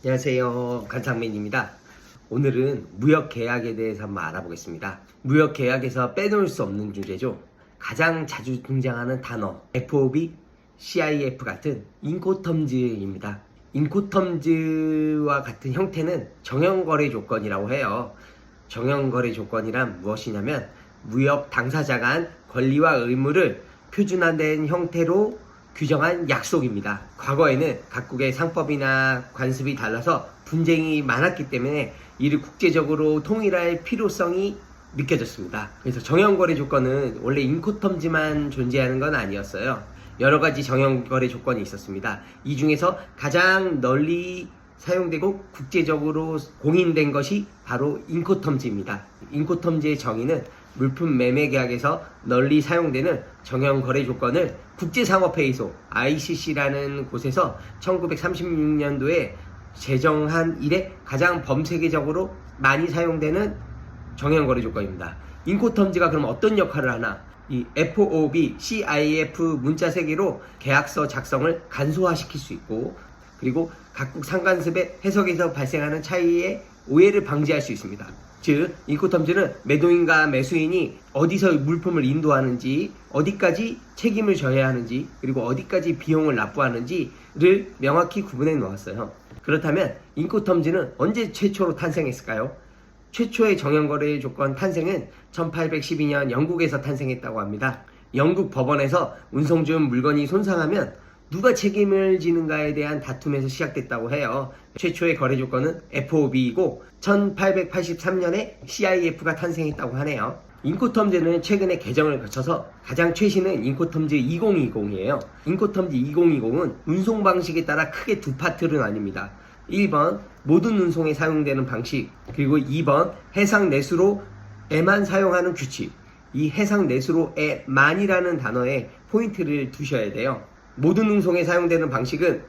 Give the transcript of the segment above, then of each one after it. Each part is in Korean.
안녕하세요. 간상맨입니다. 오늘은 무역 계약에 대해서 한번 알아보겠습니다. 무역 계약에서 빼놓을 수 없는 주제죠. 가장 자주 등장하는 단어 FOB, CIF 같은 인코텀즈입니다. 인코텀즈와 같은 형태는 정형거래 조건이라고 해요. 정형거래 조건이란 무엇이냐면 무역 당사자 간 권리와 의무를 표준화된 형태로 규정한 약속입니다. 과거에는 각국의 상법이나 관습이 달라서 분쟁이 많았기 때문에 이를 국제적으로 통일할 필요성이 느껴졌습니다. 그래서 정형거래 조건은 원래 인코텀즈만 존재하는 건 아니었어요. 여러 가지 정형거래 조건이 있었습니다. 이 중에서 가장 널리 사용되고 국제적으로 공인된 것이 바로 인코텀즈입니다. 인코텀즈의 정의는 물품 매매 계약에서 널리 사용되는 정형 거래 조건을 국제상업회의소 ICC라는 곳에서 1936년도에 제정한 이래 가장 범세계적으로 많이 사용되는 정형 거래 조건입니다. 인코텀즈가 그럼 어떤 역할을 하나? 이 FOB, CIF 문자 세계로 계약서 작성을 간소화시킬 수 있고 그리고 각국 상관습의 해석에서 발생하는 차이의 오해를 방지할 수 있습니다. 즉, 인코텀즈는 매도인과 매수인이 어디서 물품을 인도하는지, 어디까지 책임을 져야 하는지, 그리고 어디까지 비용을 납부하는지를 명확히 구분해 놓았어요. 그렇다면 인코텀즈는 언제 최초로 탄생했을까요? 최초의 정형거래 조건 탄생은 1812년 영국에서 탄생했다고 합니다. 영국 법원에서 운송 중 물건이 손상하면 누가 책임을 지는가에 대한 다툼에서 시작됐다고 해요. 최초의 거래 조건은 FOB이고 1883년에 CIF가 탄생했다고 하네요. 인코텀즈는 최근에 개정을 거쳐서 가장 최신은 인코텀즈 2020이에요. 인코텀즈 2020은 운송 방식에 따라 크게 두 파트로 나뉩니다. 1번 모든 운송에 사용되는 방식 그리고 2번 해상 내수로 에만 사용하는 규칙 이 해상 내수로 에만이라는 단어에 포인트를 두셔야 돼요. 모든 운송에 사용되는 방식은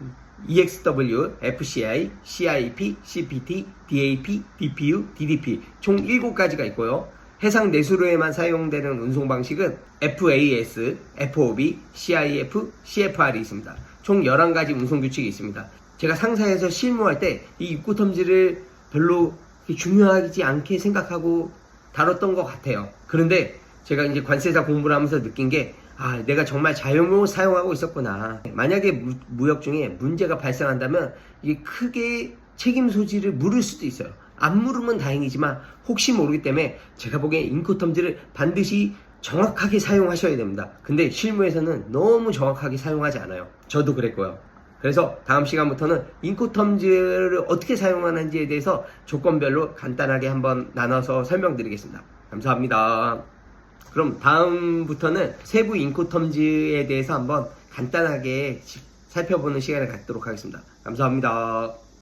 EXW, FCI, CIP, CPT, DAP, DPU, DDP 총 7가지가 있고요. 해상 내수로에만 사용되는 운송 방식은 FAS, FOB, CIF, CFR이 있습니다. 총 11가지 운송 규칙이 있습니다. 제가 상사에서 실무할 때 이 입구 텀지를 별로 중요하지 않게 생각하고 다뤘던 것 같아요. 그런데 제가 이제 관세사 공부를 하면서 느낀 게 아, 내가 정말 잘못 사용하고 있었구나. 만약에 무, 무역 중에 문제가 발생한다면 이게 크게 책임 소지를 물을 수도 있어요. 안 물으면 다행이지만 혹시 모르기 때문에 제가 보기엔 인코텀즈를 반드시 정확하게 사용하셔야 됩니다. 근데 실무에서는 너무 정확하게 사용하지 않아요. 저도 그랬고요. 그래서 다음 시간부터는 인코텀즈를 어떻게 사용하는지에 대해서 조건별로 간단하게 한번 나눠서 설명드리겠습니다. 감사합니다. 그럼 다음부터는 세부 인코텀즈에 대해서 한번 간단하게 살펴보는 시간을 갖도록 하겠습니다. 감사합니다.